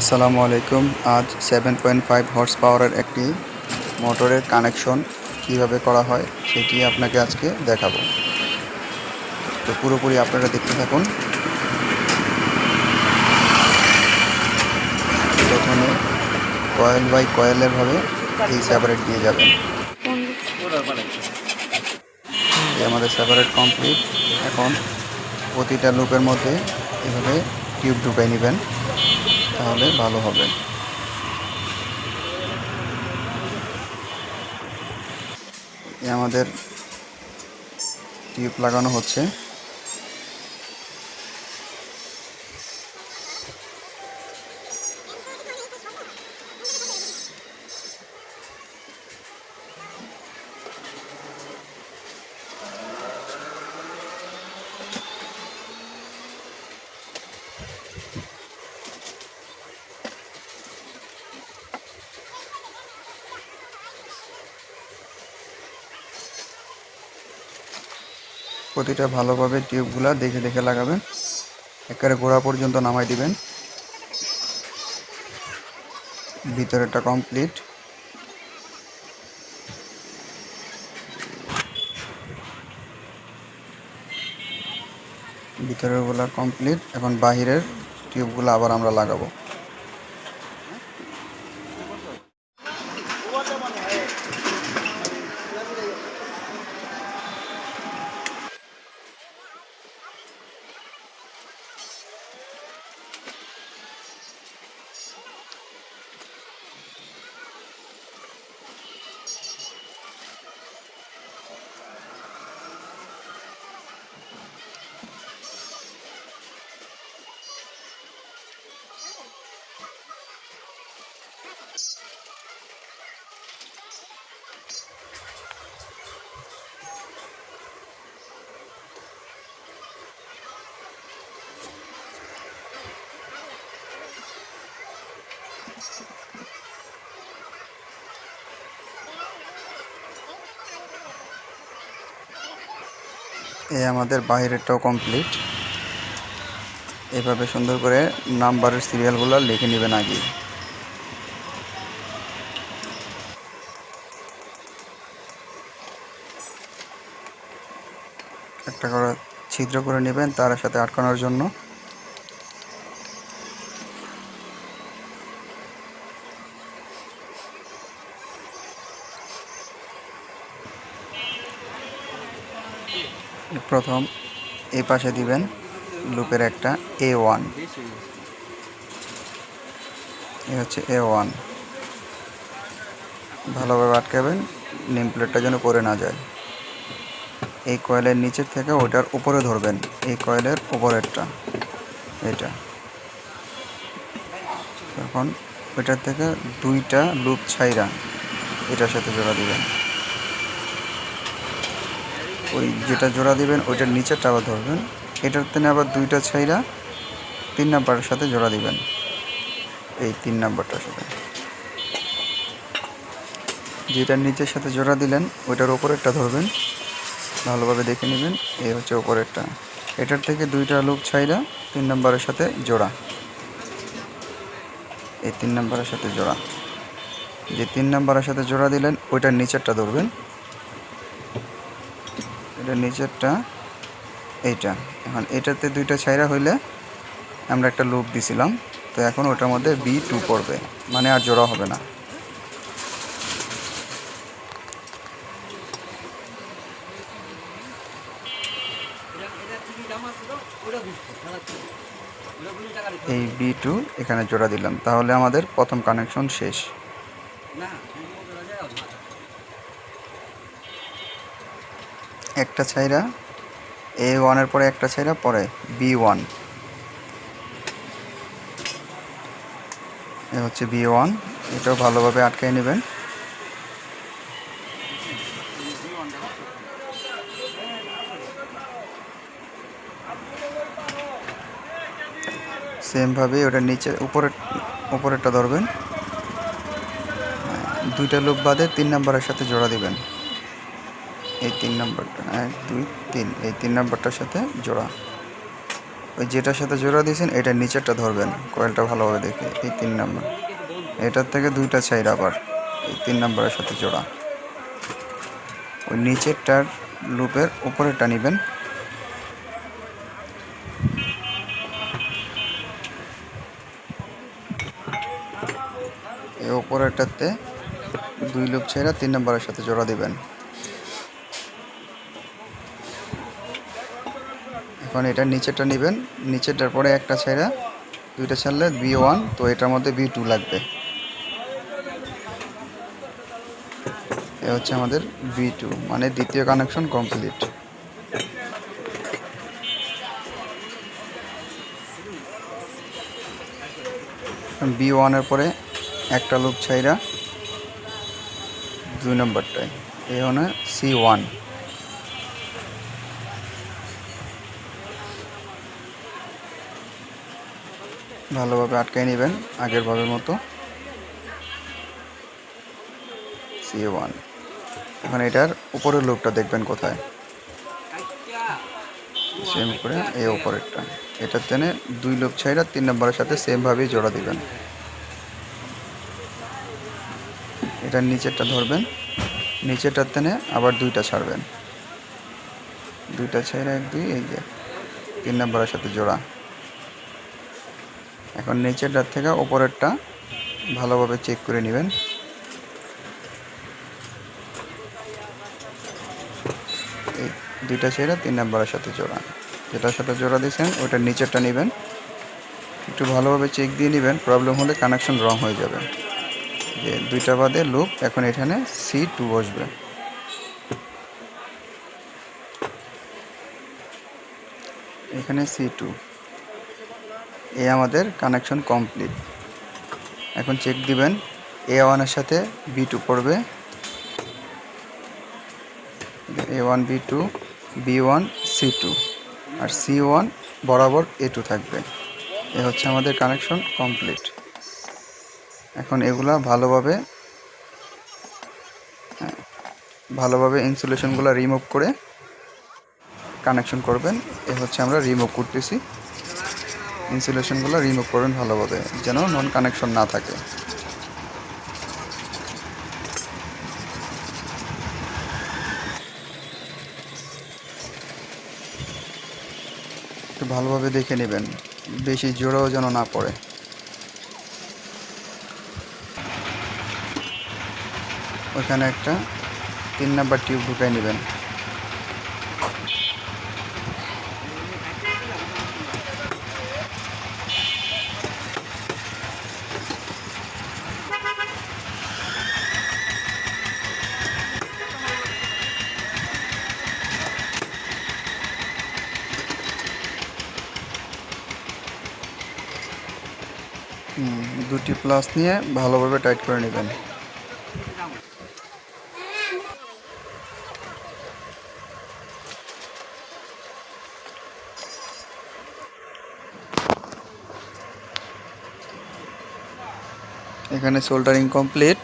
আসসালামু আলাইকুম। আজ সেভেন পয়েন্ট ফাইভ হর্স পাওয়ারের একটি মোটরের কানেকশন কীভাবে করা হয় সেটি আপনাকে আজকে দেখাবো। তো পুরোপুরি আপনারা দেখতে থাকুন। প্রথমে কয়েল বাই কয়েলের ভাবে এই সেপারেট দিয়ে যাবেন। আমাদের সেপারেট কমপ্লিট এখন প্রতিটা লুপের মধ্যে এভাবে টিউব ঢুকাই নেবেন। তাহলে ভালো হবে। আমাদের টিউব লাগানো হচ্ছে। প্রতিটা ভালোভাবে টিউবগুলা দেখে দেখে লাগাবেন। একেবারে গোড়া পর্যন্ত নামাই দিবেন। ভিতরেটা কমপ্লিট। ভিতরেরগুলা কমপ্লিট। এখন বাহিরের টিউবগুলো আবার আমরা লাগাবো। এই আমাদের বাহিরেরটাও কমপ্লিট এভাবে সুন্দর করে নাম্বারের সিরিয়ালগুলো লিখে নেবেন আগে একটা করে ছিদ্র করে নেবেন, তার সাথে আটকানোর জন্য। প্রথম এই পাশে দিবেন লুপের একটা এ ওয়ান এ হচ্ছে এ ওয়ান ভালোভাবে আটকাবেন, নেম প্লেটটা যেন পড়ে না যায়। এই কয়েলের নিচের থেকে ওইটার উপরে ধরবেন, এই কয়েলের উপরেরটা, এটা। তখন ওইটার থেকে দুইটা লুপ ছাইরা এটার সাথে জোড়া দিবেন। ওই যেটা জোড়া দিবেন, ওইটার নিচেরটা আবার ধরবেন। এটার থেকে আবার দুইটা ছাইরা তিন নাম্বারের সাথে জোড়া দিবেন। এই তিন নাম্বারটার সাথে। যেটার নিচের সাথে জোড়া দিলেন, ওইটার ওপরেরটা ধরবেন। ভালোভাবে দেখে নেবেন এই হচ্ছে ওপরেরটা। এটার থেকে দুইটা লুপ ছাইরা তিন নাম্বারের সাথে জোড়া। এই তিন নাম্বারের সাথে জোড়া। যে তিন নাম্বারের সাথে জোড়া দিলেন, ওইটার নিচেরটা ধরবেন। এটা নিচেরটা, এইটা। এখন এটাতে দুইটা ছাইরা হইলে আমরা একটা লুপ দিছিলাম। তো এখন ওটার মধ্যে বি টু পড়বে। মানে আর জোড়া হবে না। এই বি টু এখানে জোড়া দিলাম। তাহলে আমাদের প্রথম কানেকশন শেষ। একটা ছাইরা এ ওয়ানের পরে একটা ছাইরা, পরে বি ওয়ান এ হচ্ছে বি ওয়ান এটাও ভালোভাবে আটকাই নেবেন। সেমভাবে ওটা নিচে, উপরে, উপরেরটা ধরবেন। দুইটা লুপ বাদে তিন নাম্বারের সাথে জোড়া দিবেন। এই তিন নাম্বারটা এক, দুই, তিন। এই তিন নাম্বারটার সাথে জোড়া। ওই যেটার সাথে জোড়া দিয়েছেন এটার নিচেরটা ধরবেন কয়েলটা ভালোভাবে দেখে। এই তিন নাম্বার। এটার থেকে দুইটা ছাইর আবার, এই তিন নাম্বারের সাথে জোড়া। ওই নিচেরটার লুপের উপরেরটা নেবেন। এই উপরেরটাতে দুই লুপ ছেড়া তিন নাম্বারের সাথে জোড়া দিবেন। এখন এটার নিচেরটা নেবেন, নিচেরটার পরে একটা ছেড়া দুইটা ছাড়লে বি ওয়ান, তো এটার মধ্যে বি টু লাগবে। এ হচ্ছে আমাদের বি টু মানে দ্বিতীয় কানেকশন কমপ্লিট বি ওয়ানের পরে একটা লুপ ছাইরা দুই নম্বরটায় এই হলো সি ওয়ান। ভালোভাবে আটকাই নেবেন আগের ভাবের মতো। সি ওয়ান এখন এটার উপরের লুপটা দেখবেন কোথায়? সেম করে এই উপরেরটা। এটার তেনে দুই লুপ ছাইরা তিন নম্বরের সাথে সেমভাবেই জোড়া দিবেন। এটার নিচেরটা ধরবেন। নিচেরটার তেনে আবার দুইটা ছাড়বেন। দুইটা ছাইরা এক, দুই, এই যে তিন নম্বরের সাথে জোড়া। এখন নিচেরটার থেকে ওপরেরটা ভালোভাবে চেক করে নেবেন। এই দুইটা ছেড়ে তিন নাম্বারের সাথে জোড়া। যেটার সাথে জোড়া দিয়েছেন, ওইটার নিচেরটা নেবেন। একটু ভালোভাবে চেক দিয়ে নেবেন প্রবলেম হলে কানেকশন রং হয়ে যাবে। যে দুইটা বাদে লুপ এখন এখানে সি টু বসবে। এখানে সি টু এ আমাদের কানেকশন কমপ্লিট এখন চেক দিবেন এ ওয়ানের সাথে বি টু পড়বে। A one B two B one C two R C one বরাবর এ টু থাকবে। এ হচ্ছে আমাদের কানেকশন কমপ্লিট এখন এগুলা ভালোভাবে হ্যাঁ, ভালোভাবে ইনসুলেশনগুলো রিমুভ করে কানেকশন করবেন। এ হচ্ছে আমরা রিমুভ করতেছি। ইনসুলেশনগুলো রিমুভ করবেন ভালোভাবে, যেন নন কানেকশন না থাকে। একটু ভালোভাবে দেখে নেবেন, বেশি জোড়াও যেন না পড়ে। ওখানে একটা তিন নাম্বার টিউব ঢুকাই নেবেন। দুটি প্লাস নিয়ে ভালোভাবে টাইট করে নেবেন। এখানে সোল্ডারিং কমপ্লিট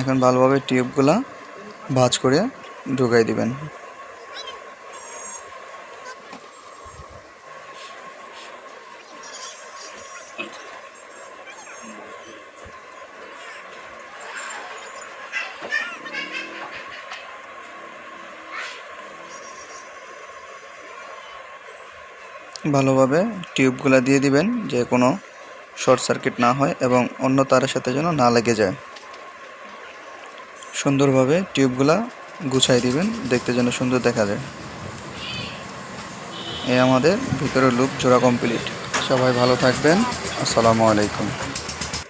এখন ভালোভাবে টিউবগুলা ভাঁজ করে ঢুকাই দিবেন। ভালোভাবে টিউবগুলা দিয়ে দিবেন, যে কোনো শর্ট সার্কিট না হয় এবং অন্য তারের সাথে যেন না লেগে যায়। সুন্দরভাবে টিউবগুলা গুছাই দিবেন, দেখতে যেন সুন্দর দেখা যায়। এ আমাদের ভিতরের লুপ জোড়া কমপ্লিট। সবাই ভালো থাকবেন। আসসালামু আলাইকুম।